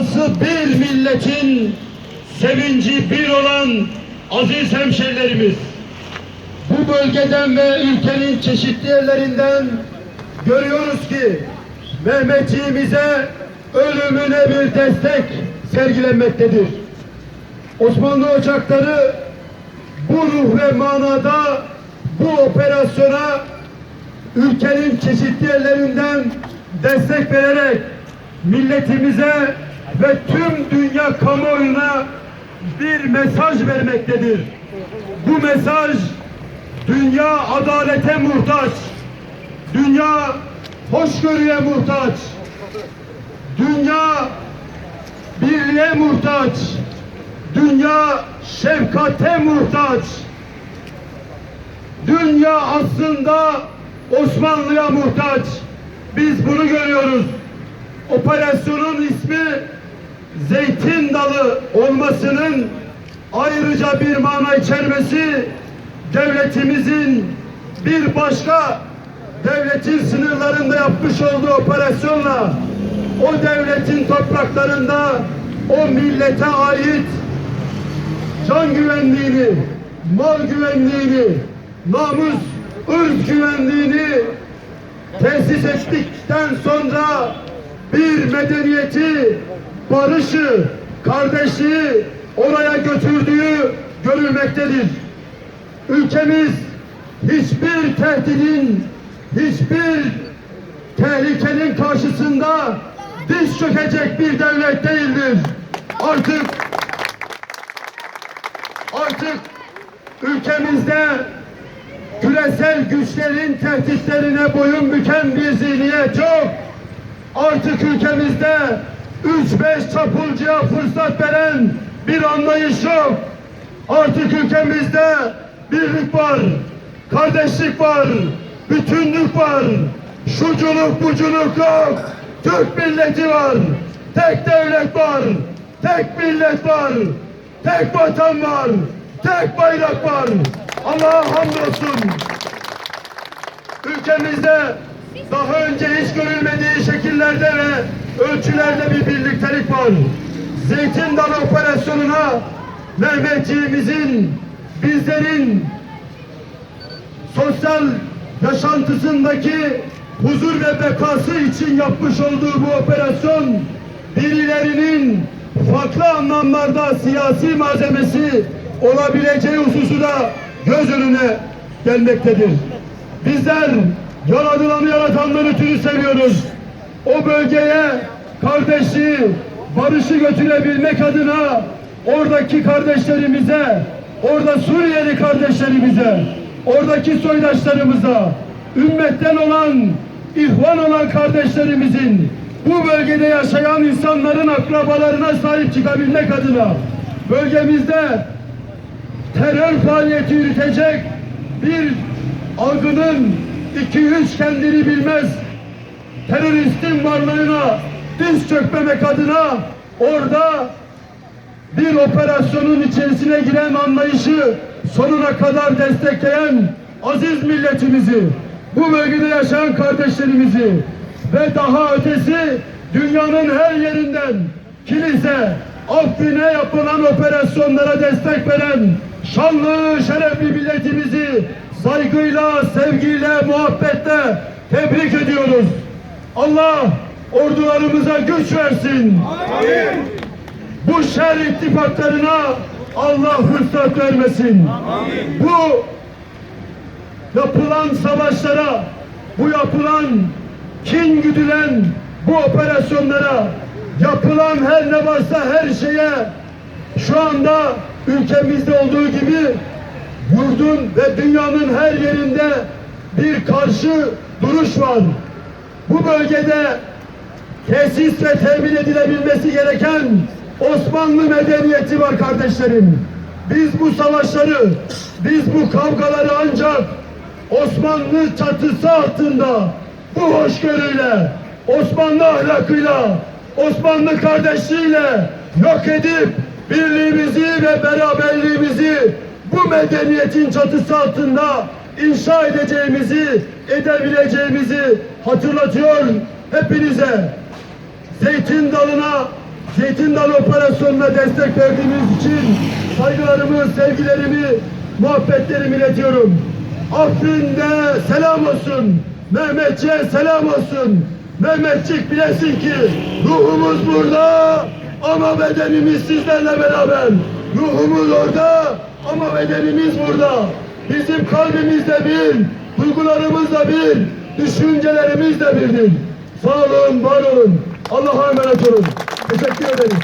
Anısı bir milletin sevinci bir olan aziz hemşerilerimiz. Bu bölgeden ve ülkenin çeşitli yerlerinden görüyoruz ki Mehmetçiğimize ölümüne bir destek sergilenmektedir. Osmanlı ocakları bu ruh ve manada bu operasyona ülkenin çeşitli yerlerinden destek vererek milletimize ve tüm dünya kamuoyuna bir mesaj vermektedir. Bu mesaj dünya adalete muhtaç, dünya hoşgörüye muhtaç, dünya birliğe muhtaç, dünya şefkate muhtaç. Dünya aslında Osmanlı'ya muhtaç. Biz bunu görüyoruz. Operasyonun ismi Zeytin Dalı olmasının ayrıca bir mana içermesi devletimizin bir başka devletin sınırlarında yapmış olduğu operasyonla o devletin topraklarında o millete ait can güvenliğini, mal güvenliğini, namus, ırz güvenliğini tesis ettikten sonra bir medeniyeti, barışı, kardeşliği oraya götürdüğü görülmektedir. Ülkemiz hiçbir tehdidin, hiçbir tehlikenin karşısında diz çökecek bir devlet değildir. Artık artık ülkemizde küresel güçlerin tehditlerine boyun büken bir zihniyet yok. Artık ülkemizde üç beş çapulcuya fırsat veren bir anlayış yok. Artık ülkemizde birlik var, kardeşlik var, bütünlük var, şuculuk buculuk yok. Türk milleti var, tek devlet var, tek millet var, tek vatan var, tek bayrak var. Allah'a hamdolsun. Ülkemizde daha önce hiç görülmediği şekillerde ve ölçülerde bir birliktelik var. Zeytin Dalı operasyonuna Mehmetçiğimizin, bizlerin sosyal yaşantısındaki huzur ve bekası için yapmış olduğu bu operasyon birilerinin farklı anlamlarda siyasi malzemesi olabileceği hususu da göz önüne gelmektedir. Bizler yaratılanı yaratandan ötürü seviyoruz. O bölgeye kardeşliği, barışı götürebilmek adına oradaki kardeşlerimize, orada Suriyeli kardeşlerimize, oradaki soydaşlarımıza, ümmetten olan, ihvan olan kardeşlerimizin, bu bölgede yaşayan insanların akrabalarına sahip çıkabilmek adına bölgemizde terör faaliyeti yürütecek bir algının iki üç kendini bilmez. Teröristin varlığına diz çökmemek adına orada bir operasyonun içerisine giren anlayışı sonuna kadar destekleyen aziz milletimizi, bu bölgede yaşayan kardeşlerimizi ve daha ötesi dünyanın her yerinden kilise, Afrin'e yapılan operasyonlara destek veren şanlı, şerefli milletimizi saygıyla, sevgiyle, muhabbetle tebrik ediyoruz. Allah ordularımıza güç versin. Bu şer ittifaklarına Allah fırsat vermesin. Bu yapılan savaşlara, bu yapılan kin güdülen bu operasyonlara, yapılan her ne varsa her şeye şu anda ülkemizde olduğu gibi yurdun ve dünyanın her yerinde bir karşı duruş var. Bu bölgede tesis ve temin edilebilmesi gereken Osmanlı medeniyeti var kardeşlerim. Biz bu savaşları, biz bu kavgaları ancak Osmanlı çatısı altında bu hoşgörüyle, Osmanlı ahlakıyla, Osmanlı kardeşliğiyle yok edip birliğimizi ve beraberliğimizi bu medeniyetin çatısı altında inşa edeceğimizi, edebileceğimizi hatırlatıyor hepinize. Zeytin dalına Zeytin Dalı operasyonuna destek verdiğiniz için saygılarımı, sevgilerimi, muhabbetlerimi iletiyorum. Afrin'de selam olsun. Mehmetçiğe selam olsun. Mehmetçik bilesin ki ruhumuz burada ama bedenimiz sizlerle beraber. Ruhumuz orada ama bedenimiz burada. Bizim kalbimiz de bir, duygularımız da bir, düşüncelerimiz de birdir. Sağ olun, var olun. Allah'a emanet olun. Teşekkür ederim.